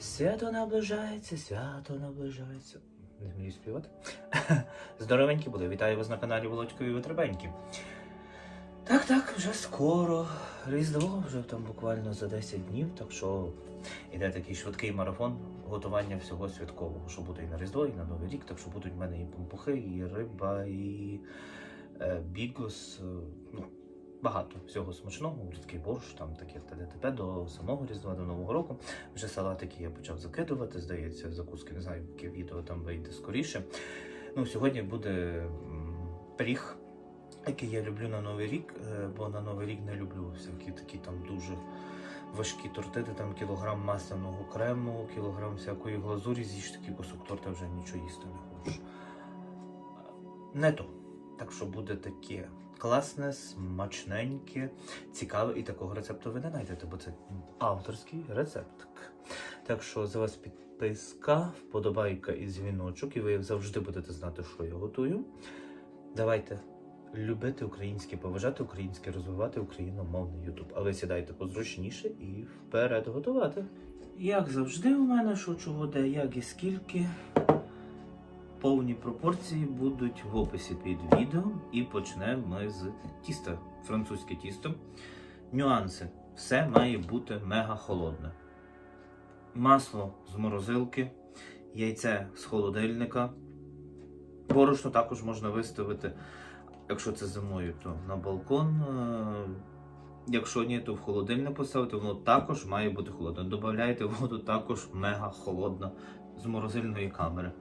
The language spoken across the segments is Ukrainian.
Свято наближається, свято наближається. Не вмію співати. Здоровенькі були. Вітаю вас на каналі Володькові Витребеньки. Так, так, вже скоро. Різдво вже там буквально за 10 днів, так що іде такий швидкий марафон готування всього святкового, що буде і на Різдво, і на Новий рік. Так що будуть в мене і пампухи, і риба, і е, бігос. е, Ну, багато всього смачного, рідкий борщ, там таке т.д. до самого Різдва, до Нового року. Вже салатики я почав закидувати, здається, закуски, не знаю, яке відео там вийде скоріше. Ну, сьогодні буде пиріг, який я люблю на Новий рік, е, бо на Новий рік не люблю всякі такі там дуже важкі торти, де там кілограм масляного крему, кілограм всякої глазурі, з'їш такий кусок торта, вже нічого їсти не хочеш. Не то. Так що буде таке класне, смачненьке, цікаве, і такого рецепту ви не знайдете, бо це авторський рецепт. Так що за вас підписка, вподобайка і дзвіночок, і ви завжди будете знати, що я готую. Давайте любити українське, поважати українське, розвивати україномовний Ютуб. А ви сідайте позручніше і вперед готувати. Як завжди, у мене що чого де, як і скільки. Повні пропорції будуть в описі під відео. І почнемо ми з тіста, французьке тісто. Нюанси. Все має бути мега холодне. Масло з морозилки, яйце з холодильника. Борошно також можна виставити, якщо це зимою, то на балкон. е, Якщо ні, то в холодильник поставити, воно також має бути холодне. Добавляйте воду також мега холодна з морозильної камери.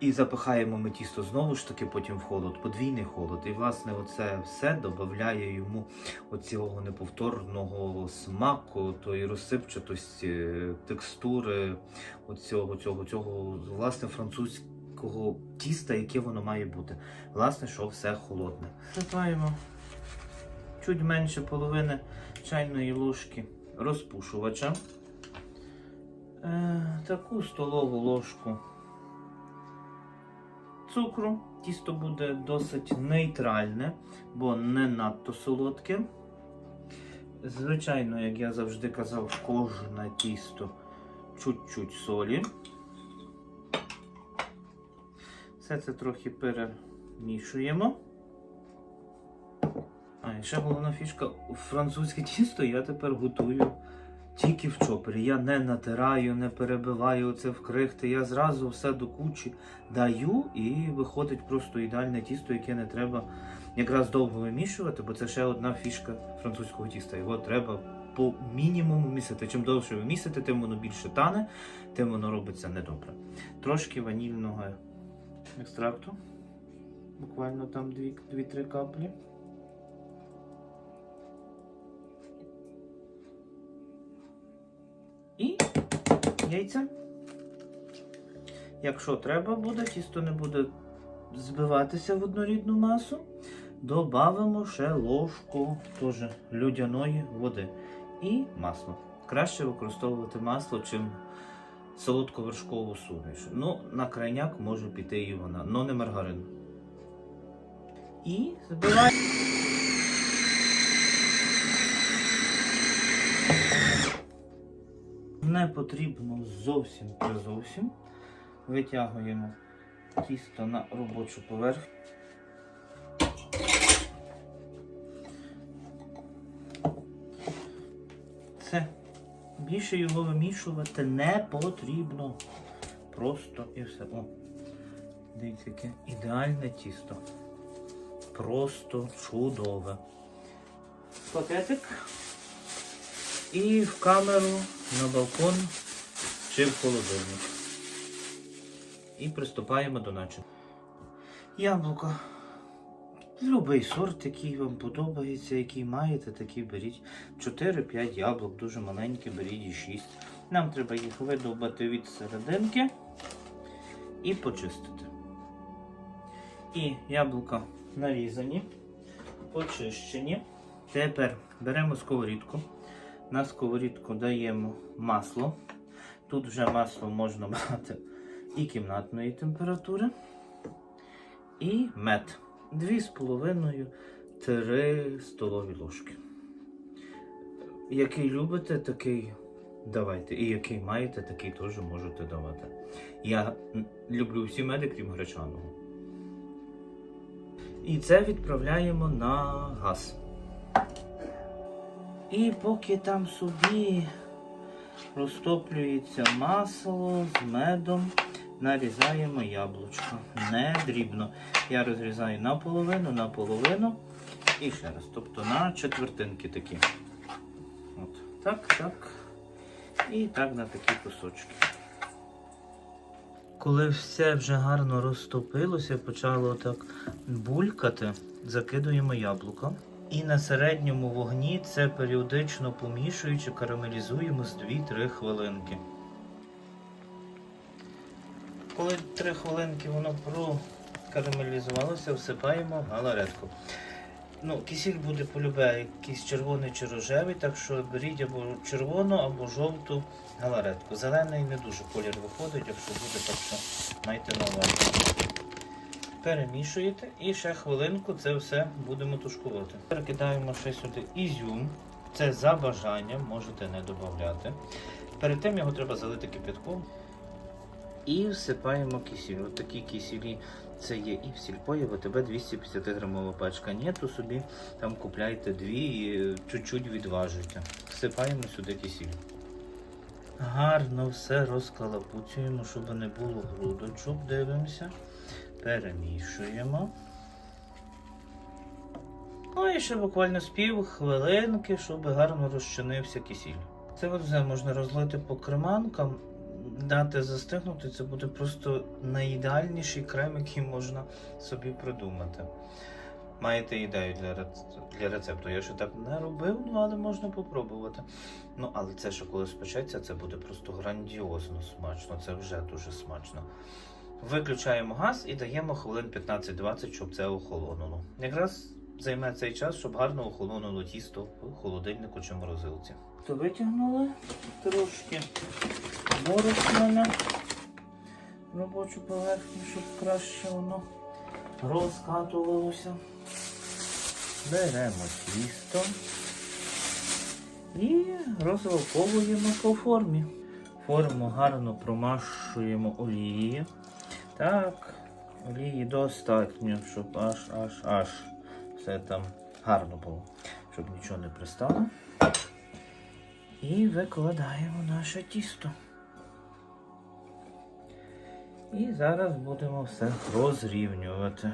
І запихаємо ми тісто знову ж таки потім в холод, подвійний холод. І власне оце все додає йому оцього неповторного смаку, тої розсипчатості, текстури, оцього цього, цього власне французького тіста, яке воно має бути. Власне, що все холодне. Сипаємо чуть менше половини чайної ложки розпушувача. Е, таку столову ложку цукру. Тісто буде досить нейтральне, бо не надто солодке. Звичайно, як я завжди казав, кожне тісто чуть-чуть солі. Все це трохи перемішуємо. А, ще головна фішка, французьке тісто я тепер готую тільки в чопері. Я не натираю, не перебиваю це в крихти. Я зразу все до кучі даю і виходить просто ідеальне тісто, яке не треба якраз довго вимішувати, бо це ще одна фішка французького тіста. Його треба по мінімуму місити. Чим довше ви місите, тим воно більше тане, тим воно робиться недобре. Трошки ванільного екстракту. Буквально там 2-3 каплі. Яйця. Якщо треба буде, тісто не буде збиватися в однорідну масу, додамо ще ложку теж людяної води і масло. Краще використовувати масло, чим солодковершкову суміш. Ну, на крайняк може піти і вона, але не маргарин. І збиваємо. Не потрібно зовсім зовсім. Витягуємо тісто на робочу поверхню. Все. Більше його вимішувати не потрібно. Просто і все. О, дивіться, яке ідеальне тісто. Просто чудове. Пакетик. І в камеру, на балкон чи в холодильник. І приступаємо до начинки. Яблука. Любий сорт, який вам подобається, який маєте, такий беріть. 4-5 яблук, дуже маленькі, беріть і 6. Нам треба їх видовбати від серединки і почистити. І яблука нарізані, почищені. Тепер беремо сковорідку. На сковорідку даємо масло. Тут вже масло можна брати і кімнатної температури. І мед. 2,5-3 столові ложки. Який любите, такий давайте. І який маєте, такий теж можете давати. Я люблю всі меди, крім гречаного. І це відправляємо на газ. І поки там собі розтоплюється масло з медом, нарізаємо яблучко. Не дрібно. Я розрізаю наполовину, наполовину. І ще раз. Тобто на четвертинки такі. От. Так, так. І так на такі кусочки. Коли все вже гарно розтопилося, почало так булькати, закидуємо яблуко. І на середньому вогні це періодично помішуючи, карамелізуємо з 2-3 хвилинки. Коли 3 хвилинки воно прокарамелізувалося, всипаємо галаретку. Ну, кисіль буде полюбе якийсь червоний чи рожевий, так що беріть або червону, або жовту галаретку. Зелений не дуже колір виходить, якщо буде, так що майте на увазі. Перемішуєте і ще хвилинку це все будемо тушкувати. Перекидаємо ще сюди ізюм. Це за бажанням, можете не додати. Перед тим його треба залити кипятком. І всипаємо кисіль. Ось такі кисілі це є і в сільпо, і в АТБ 250 грамова пачка. Ні, то собі там купляйте дві і чуть-чуть відважуйте. Всипаємо сюди кисіль. Гарно все розкалапуцюємо, щоб не було грудочок. Дивимося. Перемішуємо. Ну і ще буквально з пів хвилинки, щоб гарно розчинився кисіль. Це все можна розлити по креманкам, дати застигнути. Це буде просто найідеальніший крем, який можна собі придумати. Маєте ідею для, для рецепту. Я ще так не робив, ну але можна попробувати. Ну, але це ще коли спечеться, це буде просто грандіозно смачно. Це вже дуже смачно. Виключаємо газ і даємо хвилин 15-20, щоб це охолонуло. Якраз займе цей час, щоб гарно охолонуло тісто в холодильнику чи морозилці. То витягнули трошки борошна на робочу поверхню, щоб краще воно розкатувалося. Беремо тісто і розвалковуємо по формі. Форму гарно промашуємо олією. Так, олії достатньо, щоб аж аж аж все там гарно було, щоб нічого не пристало. І викладаємо наше тісто. І зараз будемо все розрівнювати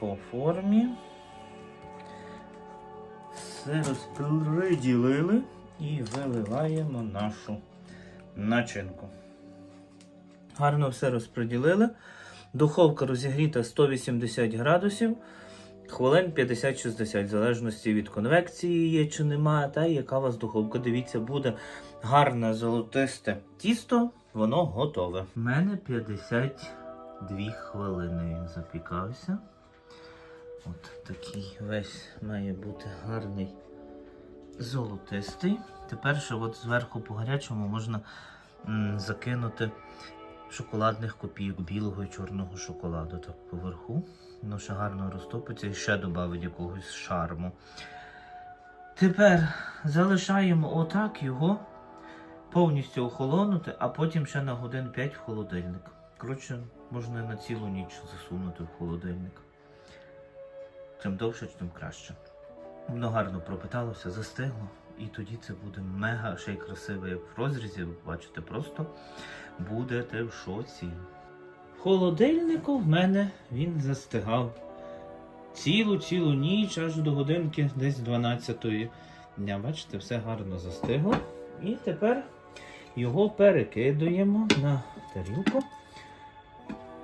по формі. Все розподілили і виливаємо нашу начинку. Гарно все розподілили. Духовка розігріта 180 градусів. Хвилин 50-60, в залежності від конвекції є чи немає, та яка у вас духовка. Дивіться, буде гарне золотисте тісто, воно готове. У мене 52 хвилини він запікався. От такий весь має бути гарний золотистий. Тепер ще от зверху по гарячому можна закинути шоколадних копійок білого і чорного шоколаду так поверху. Воно ще гарно розтопиться і ще додавить якогось шарму. Тепер залишаємо отак його повністю охолонути, а потім ще на годин 5 в холодильник. Коротше, можна на цілу ніч засунути в холодильник. Чим довше, тим краще. Воно гарно пропиталося, застигло, і тоді це буде мега ще й красиве, як в розрізі, ви бачите, просто будете в шоці. В холодильнику в мене він застигав цілу-цілу ніч, аж до годинки десь 12 дня. Бачите, все гарно застигло. І тепер його перекидуємо на тарілку.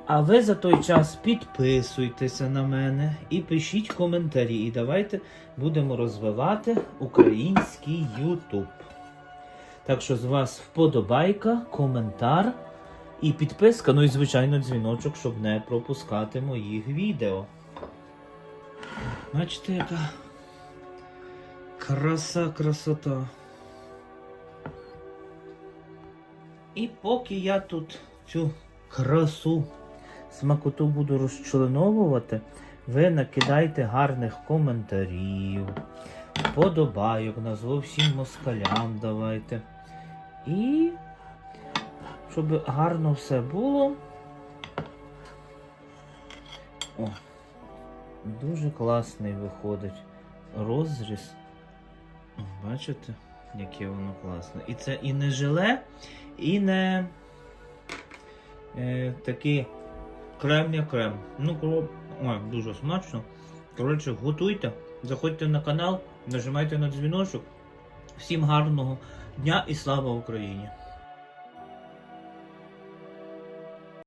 А ви за той час підписуйтеся на мене і пишіть коментарі. І давайте будемо розвивати український YouTube. Так що з вас вподобайка, коментар і підписка, ну і звичайно дзвіночок, щоб не пропускати моїх відео. Бачите, яка краса, красота. І поки я тут цю красу смакоту буду розчленовувати, ви накидайте гарних коментарів, подобайок, назву всім москалям давайте. І щоб гарно все було. О, дуже класний виходить розріз. Бачите, яке воно класне. І це і не желе, і не е, такий крем як крем. Ну, кров... Ой, дуже смачно. Коротше, готуйте, заходьте на канал, нажимайте на дзвіночок. Всім гарного дня і слава Україні!